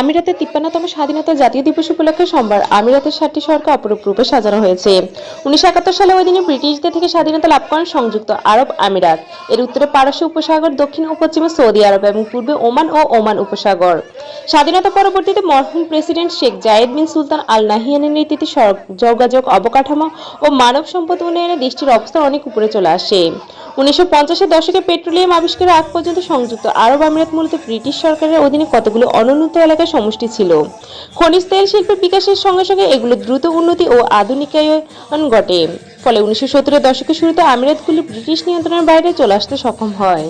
আমিরাতের তিপ্পান্নতম স্বাধীনতা জাতীয় দিবস উপলক্ষে সোমবার আমিরাতের সাতটি সড়কে অপরূপ রূপে সাজানো হয়েছে। উনিশশো একাত্তর সালে ওই দিনে ব্রিটিশদের থেকে স্বাধীনতা লাভ করেন সংযুক্ত আরব আমিরাত। এর উত্তরে পারস্য উপসাগর, দক্ষিণ ও পশ্চিমে সৌদি আরব এবং পূর্বে ওমান ও ওমান উপসাগর। স্বাধীনতা পরবর্তীতে মরহুম president Sheikh Zayed bin Sultan Al নাহিয়ানের নেতৃত্বে সড়ক যোগাযোগ, অবকাঠামো ও মানব সম্পদ উন্নয়নে দেশটির অবস্থা অনেক উপরে চলে আসে। উনিশশো পঞ্চাশের দশকে পেট্রোলিয়াম আবিষ্কারের আগ পর্যন্ত সংযুক্ত আরব আমিরাত মূলত ব্রিটিশ সরকারের অধীনে কতগুলো অনুন্নত এলাকার সমষ্টি ছিল। খনিজ তেল শিল্পের বিকাশের সঙ্গে সঙ্গে এগুলো দ্রুত উন্নতি ও আধুনিকায়ন ঘটে। ফলে উনিশশো সত্তরের দশকের শুরুতে আমিরাতগুলি ব্রিটিশ নিয়ন্ত্রণের বাইরে চলে আসতে সক্ষম হয়।